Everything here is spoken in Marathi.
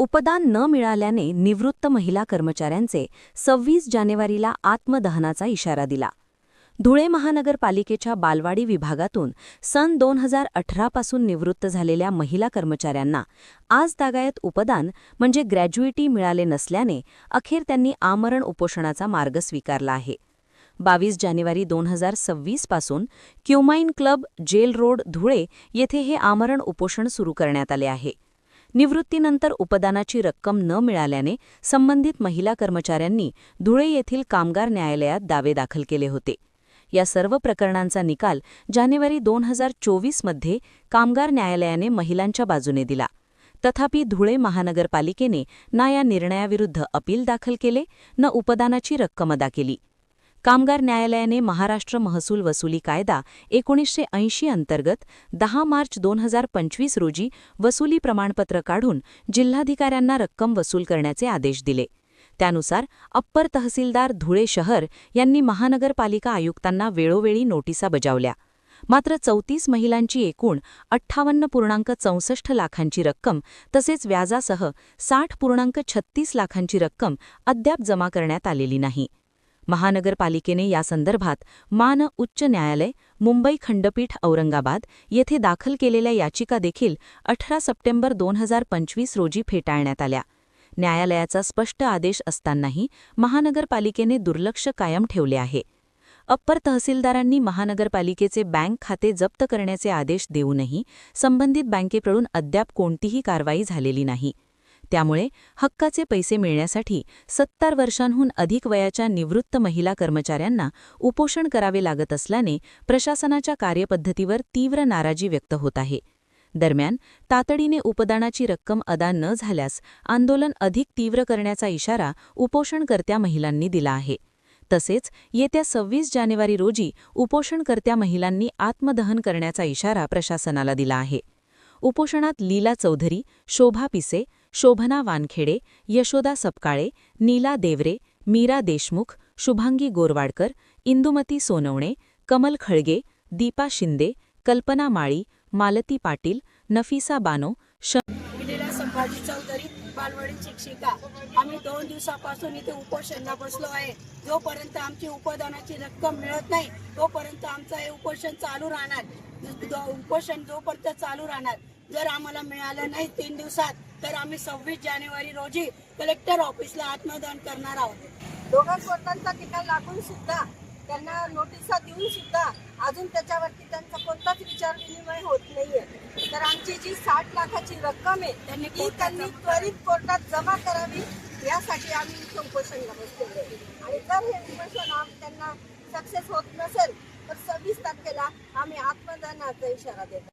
उपदान न मिळाल्याने निवृत्त महिला कर्मचाऱ्यांचे सव्वीस जानेवारीला आत्मदहनाचा इशारा दिला. धुळे महानगरपालिकेच्या बालवाडी विभागातून सन दोन हजार अठरापासून निवृत्त झालेल्या महिला कर्मचाऱ्यांना आज तागायत उपदान म्हणजे ग्रॅज्युएटी मिळाले नसल्याने अखेर त्यांनी आमरण उपोषणाचा मार्ग स्वीकारला आहे. बावीस जानेवारी दोन हजार सव्वीसपासून क्युमाइन क्लब जेल रोड धुळे येथे हे आमरण उपोषण सुरू करण्यात आले आहे. निवृत्तीनंतर उपदानाची रक्कम न मिळाल्याने संबंधित महिला कर्मचाऱ्यांनी धुळे येथील कामगार न्यायालयात दावे दाखल केले होते. या सर्व प्रकरणांचा निकाल जानेवारी दोन हजार चोवीसमध्ये कामगार न्यायालयाने महिलांच्या बाजूने दिला. तथापि धुळे महानगरपालिकेने ना या निर्णयाविरुद्ध अपील दाखल केले न उपदानाची रक्कम अदा केली. कामगार न्यायालयाने महाराष्ट्र महसूल वसुली कायदा एकोणीसशे ऐंशी अंतर्गत दहा मार्च दोन हजार पंचवीस रोजी वसुली प्रमाणपत्र काढून जिल्हाधिकाऱ्यांना रक्कम वसूल करण्याचे आदेश दिले. त्यानुसार अप्पर तहसीलदार धुळे शहर यांनी महानगरपालिका आयुक्तांना वेळोवेळी नोटिसा बजावल्या. मात्र चौतीस महिलांची एकूण अठ्ठावन्न पूर्णांक चौसष्ट लाखांची रक्कम तसेच व्याजासह साठ पूर्णांक छत्तीस लाखांची रक्कम अद्याप जमा करण्यात आलेली नाही. महानगरपालिकेने यासंदर्भात मान उच्च न्यायालय मुंबई खंडपीठ औरंगाबाद येथे दाखल केलेल्या याचिका देखील अठरा सप्टेंबर दोन हजार पंचवीस रोजी फेटाळण्यात आल्या. न्यायालयाचा स्पष्ट आदेश असतानाही महानगरपालिकेने दुर्लक्ष कायम ठेवले आहे. अप्पर तहसीलदारांनी महानगरपालिकेचे बँक खाते जप्त करण्याचे आदेश देऊनही संबंधित बँकेकडून अद्याप कोणतीही कारवाई झालेली नाही. त्यामुळे हक्काचे पैसे मिळण्यासाठी सत्तर वर्षांहून अधिक वयाच्या निवृत्त महिला कर्मचाऱ्यांना उपोषण करावे लागत असल्याने प्रशासनाच्या कार्यपद्धतीवर तीव्र नाराजी व्यक्त होत आहे. दरम्यान तातडीने उपदानाची रक्कम अदा न झाल्यास आंदोलन अधिक तीव्र करण्याचा इशारा उपोषणकर्त्या महिलांनी दिला आहे. तसेच येत्या सव्वीस जानेवारी रोजी उपोषणकर्त्या महिलांनी आत्मदहन करण्याचा इशारा प्रशासनाला दिला आहे. उपोषणात लीला चौधरी शोभा पिसे शोभना वानखेडे यशोदा सपकाळे नीला देवरे मीरा देशमुख शुभांगी गोरवाडकर इंदुमती सोनवणे कमल खळगे दीपा शिंदे कल्पना माळी मालती पाटील नफिसा बानो संभाजी चौधरी बालवाडी शिक्षिका. आम्ही दोन दिवसापासून इथे उपोषणला बसलो आहे. जोपर्यंत आमची उपदानाची रक्कम मिळत नाही तोपर्यंत आमचं हे उपोषण चालू राहणार. उपोषण जोपर्यंत चालू राहणार जर आम्हाला मिळालं नाही तीन दिवसात तर आम्ही सव्वीस जानेवारी रोजी कलेक्टर ऑफिसला आत्मदान करणार आहोत. दोघा कोर्टांचा निकाल लागून सुद्धा त्यांना नोटिसा देऊन सुद्धा अजून त्याच्यावरती त्यांचा कोणताच विचार विनिमय होत नाहीये. तर आमची जी साठ लाखाची रक्कम आहे त्यांनी ती त्यांनी त्वरित कोर्टात जमा करावी यासाठी आम्ही इथं उपोषणला बसलेलो आहे. आणि जर हे उपोषण त्यांना सक्सेस होत नसेल तर सव्वीस तारखेला आम्ही आत्मदानाचा इशारा देतो